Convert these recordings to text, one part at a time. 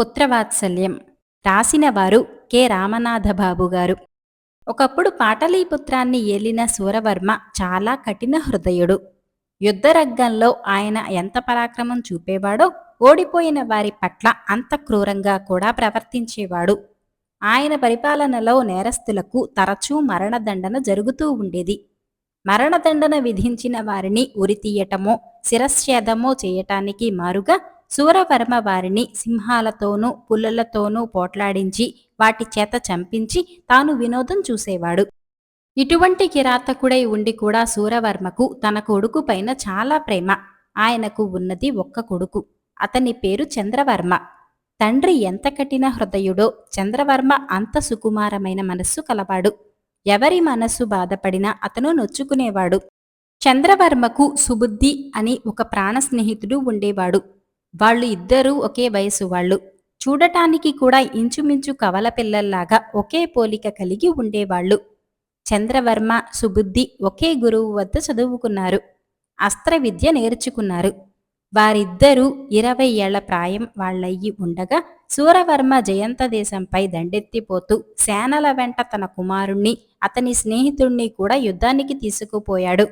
పుత్రవాత్సల్యం. రాసినవారు K. Ramanatha Babu గారు. ఒకప్పుడు పాటలీపుత్రాన్ని ఏలిన సూరవర్మ చాలా కఠిన హృదయుడు. యుద్ధరంగంలో ఆయన ఎంత పరాక్రమం చూపేవాడో ఓడిపోయిన వారి పట్ల అంత క్రూరంగా కూడా ప్రవర్తించేవాడు. ఆయన పరిపాలనలో నేరస్తులకు తరచూ మరణదండన జరుగుతూ ఉండేది. మరణదండన విధించిన వారిని ఉరితీయటమో శిరశ్చేదమో చేయటానికి మారుగా సూరవర్మ వారిని సింహాలతోనూ పుల్లలతోనూ పోట్లాడించి వాటి చేత చంపించి తాను వినోదం చూసేవాడు. ఇటువంటి కిరాతకుడై ఉండి కూడా సూరవర్మకు తన కొడుకు పైన చాలా ప్రేమ. ఆయనకు ఉన్నది ఒక్క కొడుకు. అతని పేరు చంద్రవర్మ. తండ్రి ఎంత కఠిన హృదయుడో చంద్రవర్మ అంత సుకుమారమైన మనస్సు కలవాడు. ఎవరి మనస్సు బాధపడినా అతను నొచ్చుకునేవాడు. చంద్రవర్మకు సుబుద్ధి అని ఒక ప్రాణ స్నేహితుడు ఉండేవాడు. వాళ్ళు ఇద్దరూ ఒకే వయసు వాళ్ళు. చూడటానికి కూడా ఇంచుమించు కవల పిల్లల్లాగా ఒకే పోలిక కలిగి ఉండేవాళ్ళు. చంద్రవర్మ సుబుద్ధి ఒకే గురువు వద్ద చదువుకున్నారు. అస్త్ర విద్య నేర్చుకున్నారు. వారిద్దరూ ఇరవై ఏళ్ళ ప్రాయం వాళ్ళయ్యి ఉండగా సూరవర్మ జయంత దేశంపై దండెత్తిపోతూ సేనల వెంట తన కుమారుణ్ణి అతని స్నేహితుణ్ణి కూడా యుద్ధానికి తీసుకుపోయాడు.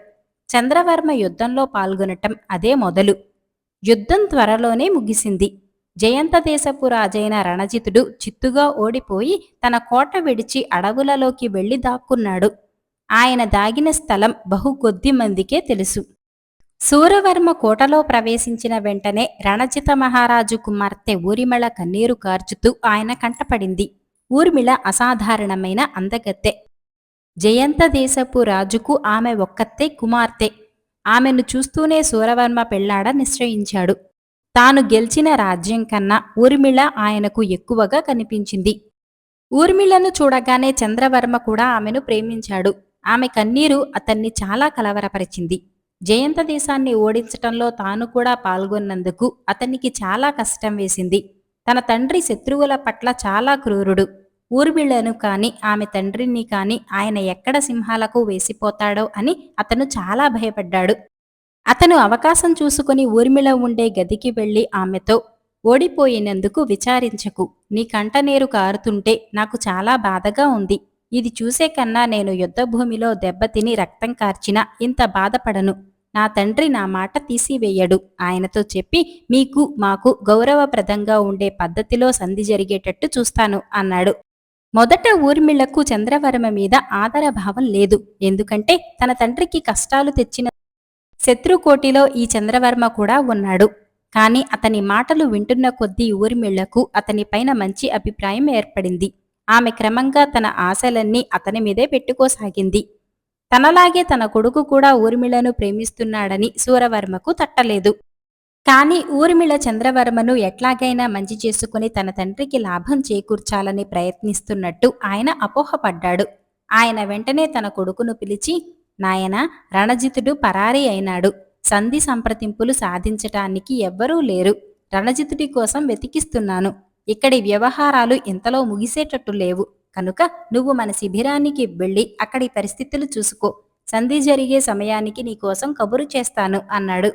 చంద్రవర్మ యుద్ధంలో పాల్గొనటం అదే మొదలు. యుద్ధం త్వరలోనే ముగిసింది. జయంత దేశపు రాజైన రణజితుడు చిత్తుగా ఓడిపోయి తన కోట విడిచి అడవులలోకి వెళ్ళి దాక్కున్నాడు. ఆయన దాగిన స్థలం బహు కొద్ది మందికే తెలుసు. సూరవర్మ కోటలో ప్రవేశించిన వెంటనే రణజిత మహారాజు కుమార్తె ఊరిమళ కన్నీరు కార్చుతూ ఆయన కంటపడింది. ఊర్మిళ అసాధారణమైన అందగత్తె. జయంత దేశపు రాజుకు ఆమె ఒక్కతే కుమార్తె. ఆమెను చూస్తూనే సూరవర్మ పెళ్ళాడ నిశ్చయించాడు. తాను గెలిచిన రాజ్యం కన్నా ఊర్మిళ ఆయనకు ఎక్కువగా కనిపించింది. ఊర్మిళను చూడగానే చంద్రవర్మ కూడా ఆమెను ప్రేమించాడు. ఆమె కన్నీరు అతన్ని చాలా కలవరపరిచింది. జయంత దేశాన్ని ఓడించటంలో తాను కూడా పాల్గొన్నందుకు అతనికి చాలా కష్టం వేసింది. తన తండ్రి శత్రువుల పట్ల చాలా క్రూరుడు. ఊర్మిళను కానీ ఆమె తండ్రిని కానీ ఆయన ఎక్కడ సింహాలకు వేసిపోతాడో అని అతను చాలా భయపడ్డాడు. అతను అవకాశం చూసుకుని ఊర్మిళ ఉండే గదికి వెళ్ళి ఆమెతో ఓడిపోయినందుకు విచారించకు. నీ కంటనీరు కారుతుంటే నాకు చాలా బాధగా ఉంది. ఇది చూసే కన్నా నేను యుద్ధభూమిలో దెబ్బతిని రక్తం కార్చినా ఇంత బాధపడను. నా తండ్రి నా మాట తీసివేయడు. ఆయనతో చెప్పి మీకు మాకు గౌరవప్రదంగా ఉండే పద్ధతిలో సంధి జరిగేటట్టు చూస్తాను అన్నాడు. మొదట ఊర్మిళకు చంద్రవర్మ మీద ఆదరభావం లేదు. ఎందుకంటే తన తండ్రికి కష్టాలు తెచ్చిన శత్రుకోటిలో ఈ చంద్రవర్మ కూడా ఉన్నాడు. కాని అతని మాటలు వింటున్న కొద్దీ ఊర్మిళ్ళకు అతనిపైన మంచి అభిప్రాయం ఏర్పడింది. ఆమె క్రమంగా తన ఆశలన్నీ అతని మీదే పెట్టుకోసాగింది. తనలాగే తన కొడుకు కూడా ఊర్మిళను ప్రేమిస్తున్నాడని సూరవర్మకు తట్టలేదు. కానీ ఊర్మిళ చంద్రవర్మను ఎట్లాగైనా మంచి చేసుకుని తన తండ్రికి లాభం చేకూర్చాలని ప్రయత్నిస్తున్నట్టు ఆయన అపోహపడ్డాడు. ఆయన వెంటనే తన కొడుకును పిలిచి నాయన రణజితుడు పరారీ అయినాడు. సంధి సంప్రదింపులు సాధించటానికి ఎవ్వరూ లేరు. రణజితుడి కోసం వెతికిస్తున్నాను. ఇక్కడి వ్యవహారాలు ఇంతలో ముగిసేటట్టు లేవు. కనుక నువ్వు మన శిబిరానికి వెళ్ళి అక్కడి పరిస్థితులు చూసుకో. సంధి జరిగే సమయానికి నీకోసం కబురు చేస్తాను అన్నాడు.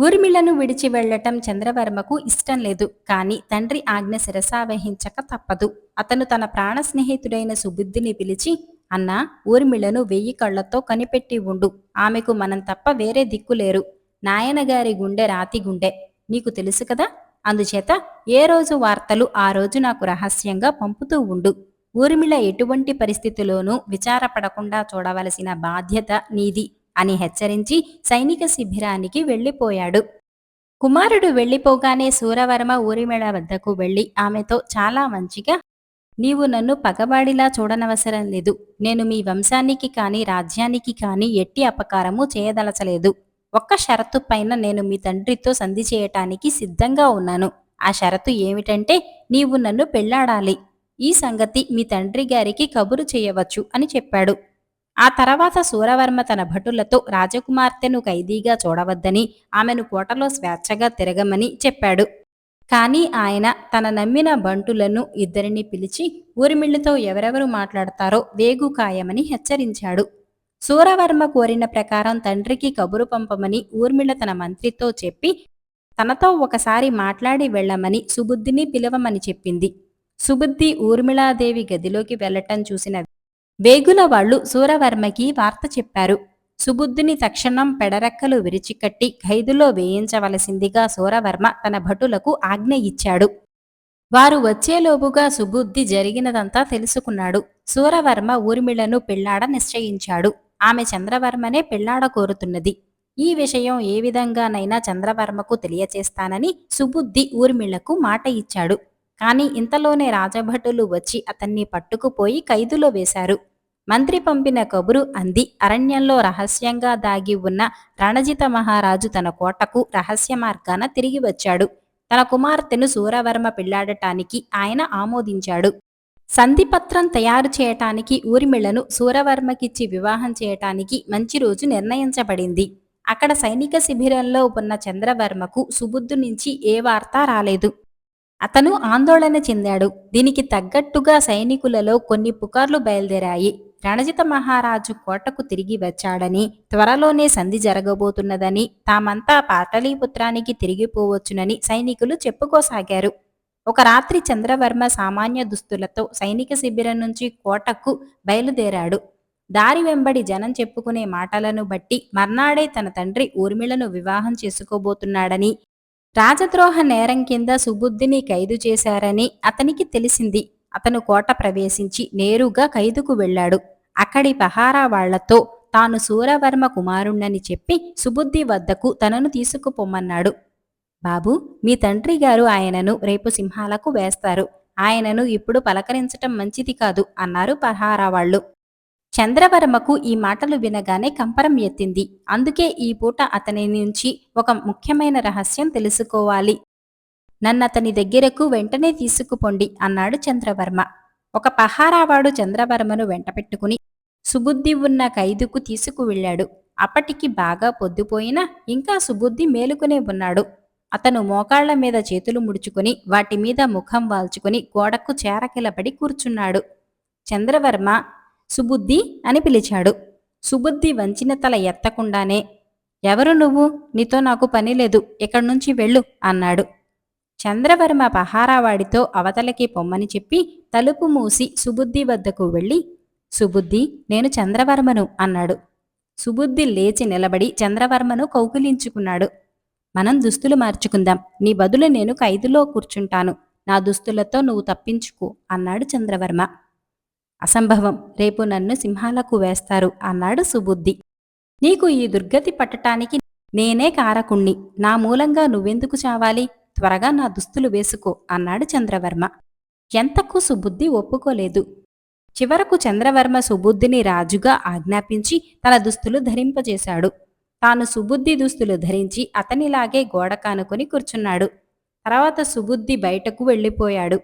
ఊర్మిళను విడిచి వెళ్ళటం చంద్రవర్మకు ఇష్టం లేదు. కాని తండ్రి ఆజ్ఞ శిరసావహించక తప్పదు. అతను తన ప్రాణ స్నేహితుడైన సుబుద్ధిని పిలిచి అన్నా ఊర్మిళను వెయ్యి కళ్ళతో కనిపెట్టి ఉండు. ఆమెకు మనం తప్ప వేరే దిక్కులేరు నాయనగారి గుండె రాతి గుండె. నీకు తెలుసు కదా? అందుచేత ఏ రోజు వార్తలు ఆ రోజు నాకు రహస్యంగా పంపుతూ ఉండు. ఊర్మిళ ఎటువంటి పరిస్థితిలోనూ విచారపడకుండా చూడవలసిన బాధ్యత నీది. అని హెచ్చరించి సైనిక శిబిరానికి వెళ్ళిపోయాడు. కుమారుడు వెళ్ళిపోగానే సూరవర్మ ఊరిమేళ వద్దకు వెళ్ళి ఆమెతో చాలా మంచిగా నీవు నన్ను పగబాడిలా చూడనవసరం లేదు. నేను మీ వంశానికి కాని రాజ్యానికి కాని ఎట్టి అపకారము చేయదలచలేదు. ఒక్క షరతు పైన నేను మీ తండ్రితో సంధి చేయటానికి సిద్ధంగా ఉన్నాను. ఆ షరతు ఏమిటంటే నీవు నన్ను పెళ్ళాడాలి. ఈ సంగతి మీ తండ్రి గారికి కబురు చేయవచ్చు అని చెప్పాడు. ఆ తర్వాత సూరవర్మ తన భటులతో రాజకుమార్తెను ఖైదీగా చూడవద్దని ఆమెను కోటలో స్వేచ్ఛగా తిరగమని చెప్పాడు. కానీ ఆయన తన నమ్మిన బంటులను ఇద్దరిని పిలిచి ఊరిమిళ్ళతో ఎవరెవరు మాట్లాడతారో వేగు ఖాయమని హెచ్చరించాడు. సూరవర్మ కోరిన ప్రకారం తండ్రికి కబురు పంపమని ఊర్మిళ తన మంత్రితో చెప్పి తనతో ఒకసారి మాట్లాడి వెళ్ళమని సుబుద్ధిని పిలవమని చెప్పింది. సుబుద్ధి ఊర్మిళాదేవి గదిలోకి వెళ్ళటం చూసిన వేగుల వాళ్ళు సూరవర్మకి వార్త చెప్పారు. సుబుద్ధిని తక్షణం పెడరెక్కలు విరిచికట్టి ఖైదులో వేయించవలసిందిగా సూరవర్మ తన భటులకు ఆజ్ఞ ఇచ్చాడు. వారు వచ్చేలోపుగా సుబుద్ధి జరిగినదంతా తెలుసుకున్నాడు. సూరవర్మ ఊర్మిళను పెళ్ళాడ నిశ్చయించాడు. ఆమె చంద్రవర్మనే పెళ్ళాడ కోరుతున్నది. ఈ విషయం ఏ విధంగానైనా చంద్రవర్మకు తెలియచేస్తానని సుబుద్ధి ఊర్మిళకు మాట ఇచ్చాడు. కానీ ఇంతలోనే రాజభటులు వచ్చి అతన్ని పట్టుకుపోయి ఖైదులో వేశారు. మంత్రి పంపిన కబురు అంది. అరణ్యంలో రహస్యంగా దాగి ఉన్న రణజిత మహారాజు తన కోటకు రహస్య మార్గాన తిరిగి వచ్చాడు. తన కుమార్తెను సూరవర్మ పెళ్ళాడటానికి ఆయన ఆమోదించాడు. సంధిపత్రం తయారు చేయటానికి ఊర్మిళను సూరవర్మకిచ్చి వివాహం చేయటానికి మంచి రోజు నిర్ణయించబడింది. అక్కడ సైనిక శిబిరంలో ఉన్న చంద్రవర్మకు సుబుద్ధు నుంచి ఏ వార్త రాలేదు. అతను ఆందోళన చెందాడు. దీనికి తగ్గట్టుగా సైనికులలో కొన్ని పుకార్లు బయలుదేరాయి. రణజిత మహారాజు కోటకు తిరిగి వచ్చాడని త్వరలోనే సంధి జరగబోతున్నదని తామంతా పాటలీపుత్రానికి తిరిగిపోవచ్చునని సైనికులు చెప్పుకోసాగారు. ఒక రాత్రి చంద్రవర్మ సామాన్య దుస్తులతో సైనిక శిబిరం నుంచి కోటకు బయలుదేరాడు. దారి వెంబడి జనం చెప్పుకునే మాటలను బట్టి మర్నాడే తన తండ్రి ఊర్మిళను వివాహం చేసుకోబోతున్నాడని రాజద్రోహ నేరం కింద సుబుద్ధిని ఖైదు చేశారని అతనికి తెలిసింది. అతను కోట ప్రవేశించి నేరుగా ఖైదుకు వెళ్ళాడు. అక్కడి పహారా వాళ్ళతో తాను సూరవర్మ కుమారుణ్ణని చెప్పి సుబుద్ధి వద్దకు తనను తీసుకుపోమ్మన్నాడు బాబు మీ తండ్రి గారు ఆయనను రేపు సింహాలకు వేస్తారు. ఆయనను ఇప్పుడు పలకరించటం మంచిది కాదు అన్నారు పహారా వాళ్ళు. చంద్రవర్మకు ఈ మాటలు వినగానే కంపరం ఎత్తింది. అందుకే ఈ పూట అతని నుంచి ఒక ముఖ్యమైన రహస్యం తెలుసుకోవాలి. నన్నతని దగ్గరకు వెంటనే తీసుకుపోండి అన్నాడు చంద్రవర్మ. ఒక పహారావాడు చంద్రవర్మను వెంటపెట్టుకుని సుబుద్ధి ఉన్న ఖైదుకు తీసుకువెళ్ళాడు. అప్పటికి బాగా పొద్దుపోయినా ఇంకా సుబుద్ధి మేలుకునే ఉన్నాడు. అతను మోకాళ్ళ మీద చేతులు ముడుచుకుని వాటి మీద ముఖం వాల్చుకుని గోడకు చేరకిలబడి కూర్చున్నాడు. చంద్రవర్మ సుబుద్ధి అని పిలిచాడు. సుబుద్ధి వంచిన తల ఎత్తకుండానే ఎవరు నువ్వు? నీతో నాకు పని లేదు ఇక్కడి నుంచి వెళ్ళు అన్నాడు. చంద్రవర్మ పహారావాడితో అవతలకి పొమ్మని చెప్పి తలుపు మూసి సుబుద్ధి వద్దకు వెళ్ళి సుబుద్ధి నేను చంద్రవర్మను అన్నాడు. సుబుద్ధి లేచి నిలబడి చంద్రవర్మను కౌగిలించుకున్నాడు. మనం దుస్తులు మార్చుకుందాం నీ బదులు నేను ఖైదులో కూర్చుంటాను నా దుస్తులతో నువ్వు తప్పించుకో అన్నాడు చంద్రవర్మ. అసంభవం. రేపు నన్ను సింహాలకు వేస్తారు అన్నాడు సుబుద్ధి. నీకు ఈ దుర్గతి పట్టటానికి నేనే కారకుణ్ణి. నా మూలంగా నువ్వెందుకు చావాలి? త్వరగా నా దుస్తులు వేసుకో అన్నాడు చంద్రవర్మ. ఎంతకు సుబుద్ధి ఒప్పుకోలేదు. చివరకు చంద్రవర్మ సుబుద్ధిని రాజుగా ఆజ్ఞాపించి తన దుస్తులు ధరింపజేశాడు. తాను సుబుద్ధి దుస్తులు ధరించి అతనిలాగే గోడ కానుకొని కూర్చున్నాడు. తర్వాత సుబుద్ధి బయటకు వెళ్ళిపోయాడు.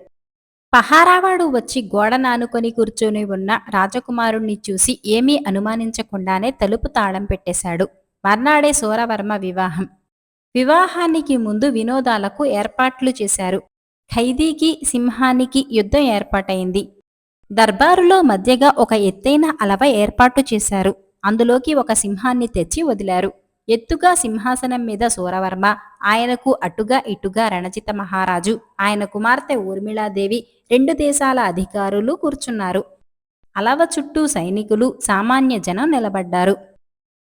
పహారావాడు వచ్చి గోడ నానుకొని కూర్చొని ఉన్న రాజకుమారుణ్ణి చూసి ఏమీ అనుమానించకుండానే తలుపు తాళం పెట్టేశాడు. మర్నాడే సూరవర్మ వివాహం. వివాహానికి ముందు వినోదాలకు ఏర్పాట్లు చేశారు. ఖైదీకి సింహానికి యుద్ధం ఏర్పాటైంది. దర్బారులో మధ్యగా ఒక ఎత్తైన అలవ ఏర్పాటు చేశారు. అందులోకి ఒక సింహాన్ని తెచ్చి వదిలారు. ఎత్తుగా సింహాసనం మీద సూరవర్మ ఆయనకు అటుగా ఇటుగా రణజిత మహారాజు ఆయన కుమార్తె ఊర్మిళాదేవి రెండు దేశాల అధికారులు కూర్చున్నారు. అలవ చుట్టూ సైనికులు సామాన్య జనం నిలబడ్డారు.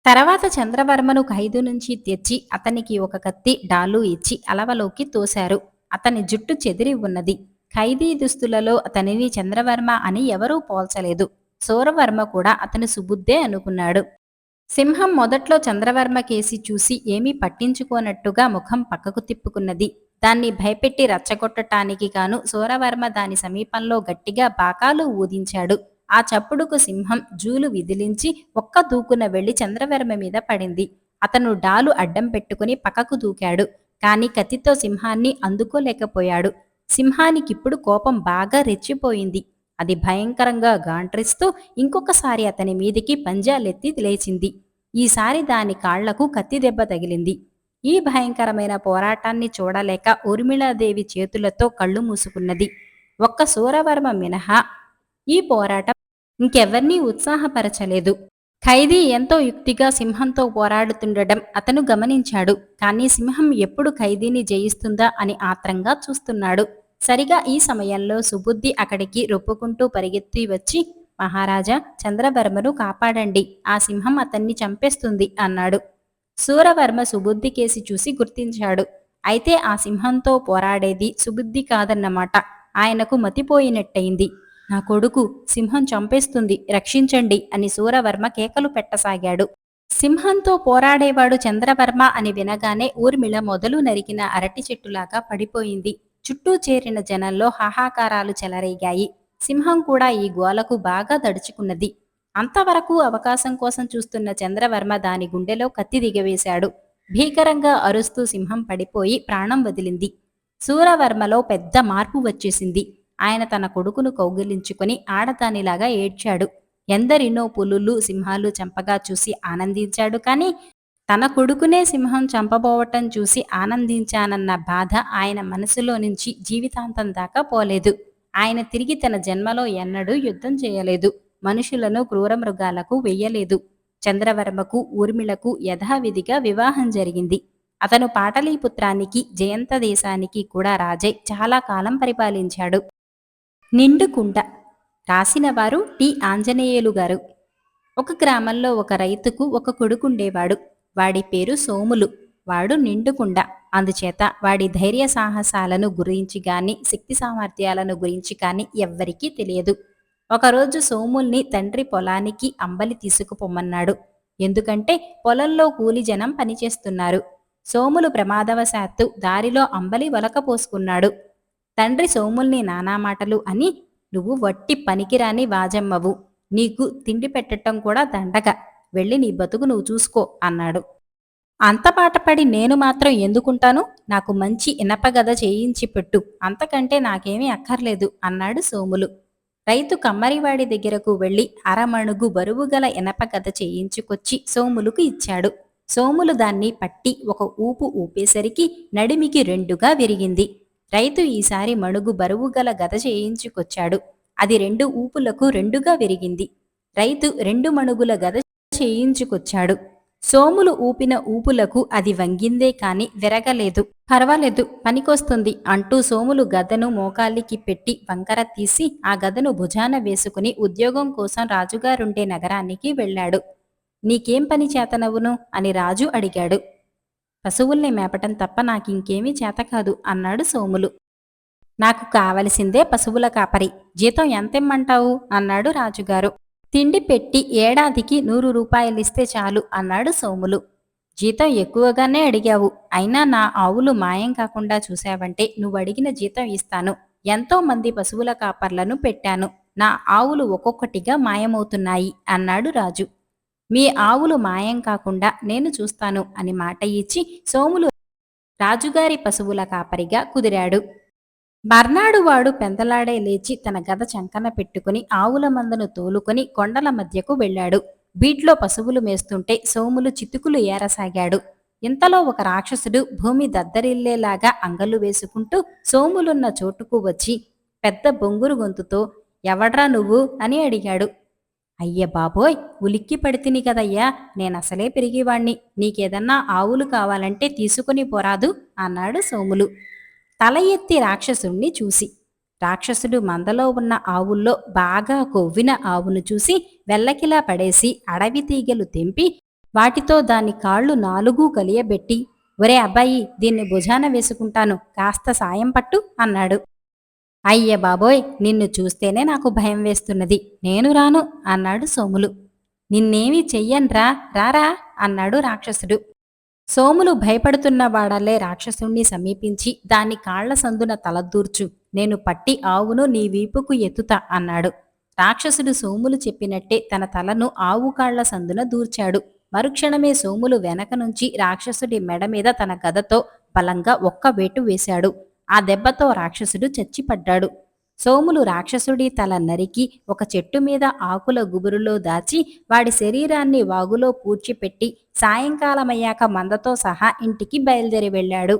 తర్వాత చంద్రవర్మను ఖైదు నుంచి తెచ్చి అతనికి ఒక కత్తి డాలు ఇచ్చి అలవలోకి తోశారు. అతని జుట్టు చెదిరి ఉన్నది. ఖైదీ దుస్తులలో అతనిని చంద్రవర్మ అని ఎవరూ పోల్చలేదు. సూరవర్మ కూడా అతని సుబుద్ధే అనుకున్నాడు. సింహం మొదట్లో చంద్రవర్మ కేసి చూసి ఏమీ పట్టించుకోనట్టుగా ముఖం పక్కకు తిప్పుకున్నది. దాన్ని భయపెట్టి రచ్చగొట్టటానికి గాను సూరవర్మ దాని సమీపంలో గట్టిగా బాకాలు ఊదించాడు. ఆ చప్పుడుకు సింహం జూలు విదిలించి ఒక్క దూకున వెళ్ళి చంద్రవర్మ మీద పడింది. అతను డాలు అడ్డం పెట్టుకుని పక్కకు దూకాడు. కాని కత్తితో సింహాన్ని అందుకోలేకపోయాడు. సింహానికిప్పుడు కోపం బాగా రెచ్చిపోయింది. అది భయంకరంగా గాంట్రిస్తూ ఇంకొకసారి అతని మీదికి పంజాలెత్తి లేచింది. ఈసారి దాని కాళ్ళకు కత్తి దెబ్బ తగిలింది. ఈ భయంకరమైన పోరాటాన్ని చూడలేక ఊర్మిళాదేవి చేతులతో కళ్ళు మూసుకున్నది. ఒక్క సూరవర్మ మినహా. ఈ పోరాటం ఇంకెవర్నీ ఉత్సాహపరచలేదు. ఖైదీ ఎంతో యుక్తిగా సింహంతో పోరాడుతుండడం అతను గమనించాడు. కానీ సింహం ఎప్పుడు ఖైదీని జయిస్తుందా అని ఆత్రంగా చూస్తున్నాడు. సరిగా ఈ సమయంలో సుబుద్ధి అక్కడికి రొప్పుకుంటూ పరిగెత్తి వచ్చి మహారాజా చంద్రవర్మను కాపాడండి. ఆ సింహం అతన్ని చంపేస్తుంది అన్నాడు. సూరవర్మ సుబుద్ధి కేసి చూసి గుర్తించాడు. అయితే ఆ సింహంతో పోరాడేది సుబుద్ధి కాదన్నమాట. ఆయనకు మతిపోయినట్టయింది. నా కొడుకు సింహం చంపేస్తుంది రక్షించండి అని సూరవర్మ కేకలు పెట్టసాగాడు. సింహంతో పోరాడేవాడు చంద్రవర్మ అని వినగానే ఊర్మిళ మొదలు నరికిన అరటి చెట్టులాగా పడిపోయింది. చుట్టూ చేరిన జనంలో హాహాకారాలు చెలరేగాయి. సింహం కూడా ఈ గోలకు బాగా దడుచుకున్నది. అంతవరకు అవకాశం కోసం చూస్తున్న చంద్రవర్మ దాని గుండెలో కత్తి దిగవేశాడు. భీకరంగా అరుస్తూ సింహం పడిపోయి ప్రాణం వదిలింది. సూరవర్మలో పెద్ద మార్పు వచ్చేసింది. ఆయన తన కొడుకును కౌగిలించుకొని ఆడదానిలాగా ఏడ్చాడు. ఎందరినో పులులు సింహాలు చంపగా చూసి ఆనందించాడు కానీ తన కొడుకునే సింహం చంపబోవటం చూసి ఆనందించానన్న బాధ ఆయన మనసులో నుంచి జీవితాంతం దాకా పోలేదు. ఆయన తిరిగి తన జన్మలో ఎన్నడూ యుద్ధం చేయలేదు. మనుషులను క్రూర మృగాలకు వెయ్యలేదు చంద్రవర్మకు ఊర్మిళకు యథావిధిగా వివాహం జరిగింది. అతను పాటలీపుత్రానికి జయంత దేశానికి కూడా రాజై చాలా కాలం పరిపాలించాడు. నిండుకుంట రాసినవారు టి. ఆంజనేయులు గారు. ఒక గ్రామంలో ఒక రైతుకు ఒక కొడుకుండేవాడు. వాడి పేరు సోములు. వాడు నిండుకుండ. అందుచేత వాడి ధైర్య సాహసాలను గురించి కానీ శక్తి సామర్థ్యాలను గురించి కానీ ఎవ్వరికీ తెలియదు. ఒకరోజు సోముల్ని తండ్రి పొలానికి అంబలి తీసుకుపోమన్నాడు. ఎందుకంటే పొలంలో కూలి జనం పనిచేస్తున్నారు. సోములు ప్రమాదవశాత్తు దారిలో అంబలి వలకపోసుకున్నాడు తండ్రి సోముల్ని నానా మాటలు అని నువ్వు వట్టి పనికిరాని వాజమ్మవు. నీకు తిండి పెట్టటం కూడా దండగ. వెళ్ళి నీ బతుకు నువ్వు చూసుకో అన్నాడు. అంత పాటపడి నేను మాత్రం ఎందుకుంటాను? నాకు మంచి ఇనపగద చేయించి పెట్టు. అంతకంటే నాకేమీ అక్కర్లేదు అన్నాడు సోములు. రైతు కమ్మరివాడి దగ్గరకు వెళ్ళి అరమణుగు బరువుగల ఇనపగద చేయించుకొచ్చి సోములకు ఇచ్చాడు. సోములు దాన్ని పట్టి ఒక ఊపు ఊపేసరికి నడిమికి రెండుగా విరిగింది. రైతు ఈసారి మణుగు బరువుగల గద చేయించుకొచ్చాడు. అది రెండు ఊపులకు రెండుగా విరిగింది. రైతు రెండు మణుగుల గద చేయించుకొచ్చాడు. సోములు ఊపిన ఊపులకు అది వంగిందే కాని విరగలేదు. పర్వాలేదు పనికొస్తుంది అంటూ సోములు గదను మోకాలికి పెట్టి వంకర తీసి ఆ గదను భుజాన వేసుకుని ఉద్యోగం కోసం రాజుగారుండే నగరానికి వెళ్ళాడు. నీకేం పని చేతనవును? అని రాజు అడిగాడు. పశువుల్ని మేపటం తప్ప నాకింకేమీ చేత కాదు అన్నాడు సోములు. నాకు కావలసిందే పశువుల కాపరి. జీతం ఎంతెమ్మంటావు? అన్నాడు రాజుగారు. తిండి పెట్టి ఏడాదికి నూరు రూపాయలిస్తే చాలు అన్నాడు సోములు. జీతం ఎక్కువగానే అడిగావు అయినా నా ఆవులు మాయం కాకుండా చూశావంటే నువ్వు అడిగిన జీతం ఇస్తాను. ఎంతో మంది పశువుల కాపర్లను పెట్టాను. నా ఆవులు ఒక్కొక్కటిగా మాయమవుతున్నాయి అన్నాడు రాజు. మీ ఆవులు మాయం కాకుండా నేను చూస్తాను అని మాట ఇచ్చి సోములు రాజుగారి పశువుల కాపరిగా కుదిరాడు. మర్నాడు వాడు పెందలాడే లేచి తన గద చంకన పెట్టుకుని ఆవుల మందను తోలుకొని కొండల మధ్యకు వెళ్ళాడు. బీట్లో పశువులు మేస్తుంటే సోములు చితుకులు ఏరసాగాడు. ఇంతలో ఒక రాక్షసుడు భూమి దద్దరిల్లేలాగా అంగలు వేసుకుంటూ సోములున్న చోటుకు వచ్చి పెద్ద బొంగురు గొంతుతో ఎవడ్రా నువ్వు? అని అడిగాడు. అయ్య బాబోయ్ ఉలిక్కి పడితిని కదయ్యా నేనసలే పెరిగేవాణ్ణి. నీకేదన్నా ఆవులు కావాలంటే తీసుకుని పోరాదు అన్నాడు సోములు. తల ఎత్తి రాక్షసుణ్ణి చూసి. రాక్షసుడు మందలో ఉన్న ఆవుల్లో బాగా కొవ్విన ఆవును చూసి వెల్లకిలా పడేసి అడవి తీగలు తెంపి వాటితో దాని కాళ్ళు నాలుగు కలియబెట్టి ఒరే అబ్బాయి దీన్ని భుజాన వేసుకుంటాను కాస్త సాయం పట్టు అన్నాడు. అయ్య బాబోయ్ నిన్ను చూస్తేనే నాకు భయం వేస్తున్నది నేను రాను అన్నాడు సోములు. నిన్నేమీ చెయ్యన్రా రారా అన్నాడు రాక్షసుడు. సోములు భయపడుతున్న వాడలే రాక్షసుణ్ణి సమీపించి దాని కాళ్ళ సందున తలదూర్చు. నేను పట్టి ఆవును నీ వీపుకు ఎత్తుతా అన్నాడు. రాక్షసుడు సోములు చెప్పినట్టే తన తలను ఆవు కాళ్ళ సందున దూర్చాడు. మరుక్షణమే సోములు వెనక నుంచి రాక్షసుడి మెడ మీద తన గదతో బలంగా ఒక్క వేటు వేశాడు. ఆ దెబ్బతో రాక్షసుడు చచ్చిపడ్డాడు. సోములు రాక్షసుడి తల నరికి ఒక చెట్టు మీద ఆకుల గుబురులో దాచి వాడి శరీరాన్ని వాగులో పూడ్చిపెట్టి సాయంకాలమయ్యాక మందతో సహా ఇంటికి బయలుదేరి వెళ్ళాడు.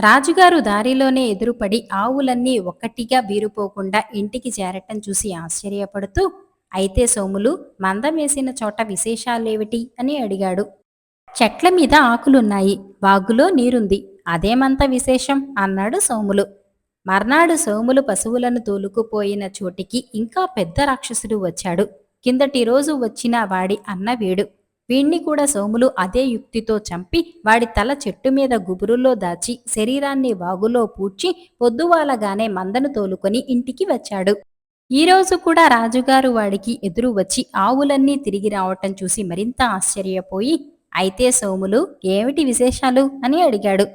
రాజుగారు దారిలోనే ఎదురుపడి ఆవులన్నీ ఒక్కటిగా బీరుపోకుండా ఇంటికి చేరటం చూసి ఆశ్చర్యపడుతూ అయితే సోములు మందమేసిన చోట విశేషాలేమిటి? అని అడిగాడు. చెట్ల మీద ఆకులున్నాయి వాగులో నీరుంది అదేమంత విశేషం? అన్నాడు సోములు. మర్నాడు సోములు పశువులను తోలుకుపోయిన చోటికి ఇంకా పెద్ద రాక్షసుడు వచ్చాడు. కిందటి రోజు వచ్చిన వాడి అన్న వీడు. వీణ్ణి కూడా సోములు అదే యుక్తితో చంపి వాడి తల చెట్టు మీద గుబురులో దాచి శరీరాన్ని వాగులో పూడ్చి పొద్దువాలగానే మందను తోలుకొని ఇంటికి వచ్చాడు. ఈరోజు కూడా రాజుగారు వాడికి ఎదురు వచ్చి ఆవులన్నీ తిరిగి రావటం చూసి మరింత ఆశ్చర్యపోయి అయితే సోములు ఏమిటి విశేషాలు? అని అడిగాడు.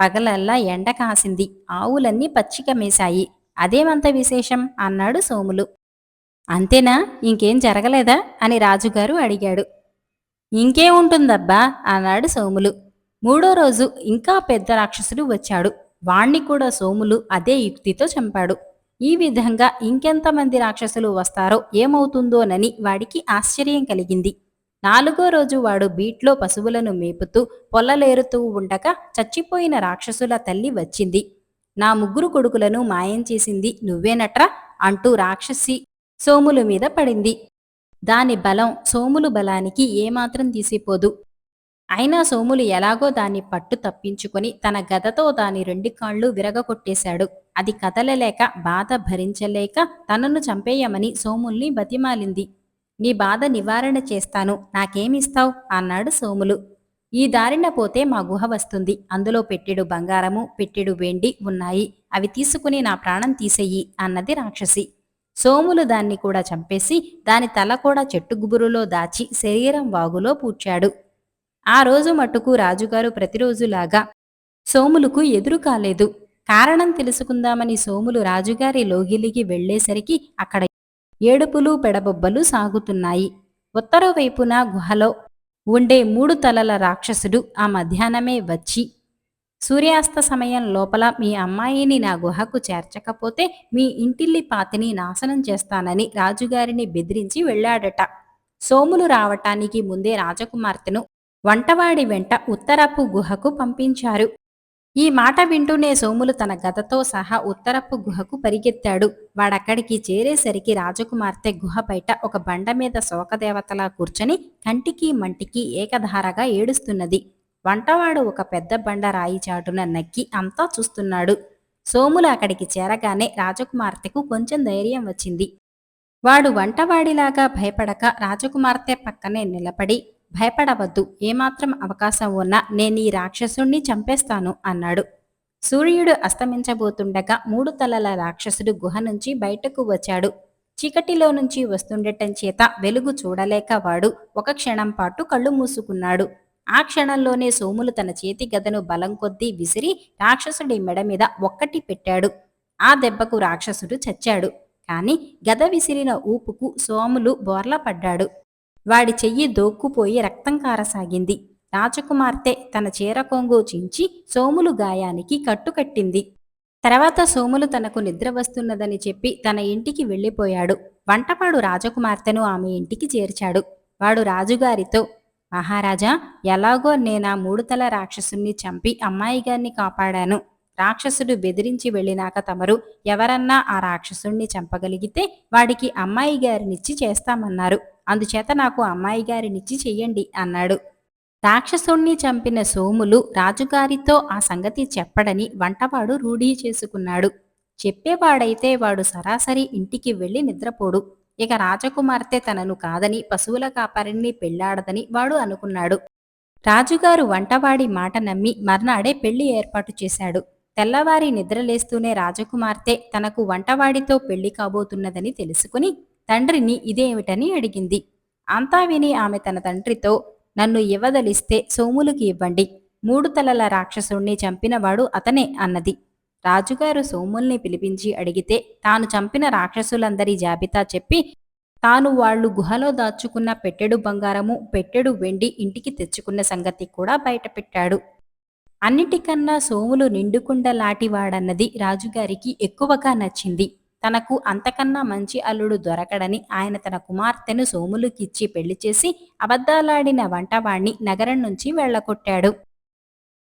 పగలల్లా ఎండ కాసింది. ఆవులన్నీ పచ్చిక మేశాయి. అదేమంత విశేషం? అన్నాడు సోములు. అంతేనా? ఇంకేం జరగలేదా? అని రాజుగారు అడిగాడు. ఇంకేముంటుందబ్బా అన్నాడు సోములు. మూడో రోజు ఇంకా పెద్ద రాక్షసుడు వచ్చాడు. వాణ్ణి కూడా సోములు అదే యుక్తితో చంపాడు. ఈ విధంగా ఇంకెంతమంది రాక్షసులు వస్తారో ఏమవుతుందోనని వాడికి ఆశ్చర్యం కలిగింది. నాలుగో రోజు వాడు బీట్లో పశువులను మేపుతూ పొల్లలేరుతూ ఉండగా చచ్చిపోయిన రాక్షసుల తల్లి వచ్చింది. నా ముగ్గురు కొడుకులను మాయం చేసింది నువ్వేనట్రా? అంటూ రాక్షసి సోములు మీద పడింది. దాని బలం సోములు బలానికి ఏమాత్రం తీసిపోదు. అయినా సోములు ఎలాగో దాన్ని పట్టు తప్పించుకొని తన గదతో దాని రెండు కాళ్ళు విరగకొట్టేశాడు అది కదలలేక బాధ భరించలేక తనను చంపేయమని సోముల్ని బతిమాలింది. నీ బాధ నివారణ చేస్తాను. నాకేమిస్తావ్? అన్నాడు సోములు. ఈ దారిన పోతే మా గుహ వస్తుంది. అందులో పెట్టెడు బంగారము పెట్టెడు వెండి ఉన్నాయి. అవి తీసుకుని నా ప్రాణం తీసేయి అన్నది రాక్షసి. సోములు దాన్ని కూడా చంపేసి దాని తల కూడా చెట్టు గుబురులో దాచి శరీరం వాగులో పూడ్చాడు. ఆ రోజు మట్టుకు రాజుగారు ప్రతిరోజులాగా సోములుకు ఎదురు కాలేదు. కారణం తెలుసుకుందామని సోములు రాజుగారి లోగిలికి వెళ్ళేసరికి అక్కడ ఏడుపులు పెడబొబ్బలు సాగుతున్నాయి. ఉత్తర వైపున గుహలో ఉండే మూడు తలల రాక్షసుడు ఆ మధ్యాహ్నమే వచ్చి సూర్యాస్త సమయం లోపల మీ అమ్మాయిని నా గుహకు చేర్చకపోతే మీ ఇంటిల్లి పాతిని నాశనం చేస్తానని రాజుగారిని బెదిరించి వెళ్ళాడట. సోములు రావటానికి ముందే రాజకుమార్తెను వంటవాడి వెంట ఉత్తరపు గుహకు పంపించారు. ఈ మాట వింటూనే సోములు తన గదతో సహా ఉత్తరపు గుహకు పరిగెత్తాడు. వాడక్కడికి చేరేసరికి రాజకుమార్తె గుహ బయట ఒక బండ మీద శోకదేవతలా కూర్చొని కంటికి మంటికి ఏకధారగా ఏడుస్తున్నది. వంటవాడు ఒక పెద్ద బండ రాయి చాటున నక్కి అంతా చూస్తున్నాడు. సోములు అక్కడికి చేరగానే రాజకుమార్తెకు కొంచెం ధైర్యం వచ్చింది. వాడు వంటవాడిలాగా భయపడక రాజకుమార్తె పక్కనే నిలబడి భయపడవద్దు. ఏమాత్రం అవకాశం ఉన్నా నేను ఈ రాక్షసుణ్ణి చంపేస్తాను అన్నాడు. సూర్యుడు అస్తమించబోతుండగా మూడు తలల రాక్షసుడు గుహ నుంచి బయటకు వచ్చాడు. చీకటిలో నుంచి వస్తుండటం చేత వెలుగు చూడలేక వాడు ఒక క్షణం పాటు కళ్ళు మూసుకున్నాడు. ఆ క్షణంలోనే సోములు తన చేతి గదను బలం కొద్దీ విసిరి రాక్షసుడి మెడ మీద ఒక్కటి పెట్టాడు. ఆ దెబ్బకు రాక్షసుడు చచ్చాడు. కాని గద విసిరిన ఊపుకు సోములు బోర్లా పడ్డాడు వాడి చెయ్యి దోక్కుపోయి రక్తం కారసాగింది. రాజకుమార్తె తన చీర కొంగు చించి సోములు గాయానికి కట్టుకట్టింది. తర్వాత సోములు తనకు నిద్ర వస్తున్నదని చెప్పి తన ఇంటికి వెళ్ళిపోయాడు. వంటపాడు రాజకుమార్తెను ఆమె ఇంటికి చేర్చాడు. వాడు రాజుగారితో మహారాజా ఎలాగో నేనా మూడుతల రాక్షసుని చంపి అమ్మాయి గారిని కాపాడాను. రాక్షసుడు బెదిరించి వెళ్ళినాక తమరు ఎవరన్నా ఆ రాక్షసుణ్ణి చంపగలిగితే వాడికి అమ్మాయి గారినిచ్చి చేస్తామన్నారు. అందుచేత నాకు అమ్మాయి గారినిచ్చి చెయ్యండి అన్నాడు. రాక్షసుణ్ణి చంపిన సోములు రాజుగారితో ఆ సంగతి చెప్పడని వంటవాడు రూఢీ చేసుకున్నాడు. చెప్పేవాడైతే వాడు సరాసరి ఇంటికి వెళ్ళి నిద్రపోడు. ఇక రాజకుమార్తె తనను కాదని పశువుల కాపరిని పెళ్ళాడదని వాడు అనుకున్నాడు. రాజుగారు వంటవాడి మాట నమ్మి మర్నాడే పెళ్ళి ఏర్పాటు చేశాడు. తెల్లవారి నిద్రలేస్తూనే రాజకుమార్తె తనకు వంటవాడితో పెళ్ళి కాబోతున్నదని తెలుసుకుని తండ్రిని ఇదేమిటని అడిగింది. అంతా విని ఆమె తన తండ్రితో నన్ను ఇవ్వదలిస్తే సోములకి ఇవ్వండి. మూడు తలల రాక్షసుణ్ణి చంపినవాడు అతనే అన్నది. రాజుగారు సోముల్ని పిలిపించి అడిగితే తాను చంపిన రాక్షసులందరి జాబితా చెప్పి తాను వాళ్ళు గుహలో దాచుకున్న పెట్టెడు బంగారము పెట్టెడు వెండి ఇంటికి తెచ్చుకున్న సంగతి కూడా బయటపెట్టాడు. అన్నిటికన్నా సోములు నిండుకుండలాటివాడన్నది రాజుగారికి ఎక్కువగా నచ్చింది. తనకు అంతకన్నా మంచి అల్లుడు దొరకడని ఆయన తన కుమార్తెను సోములుకిచ్చి పెళ్ళి చేసి అబద్ధాలాడిన వంటవాణ్ణి నగరం నుంచి వెళ్ళగొట్టాడు.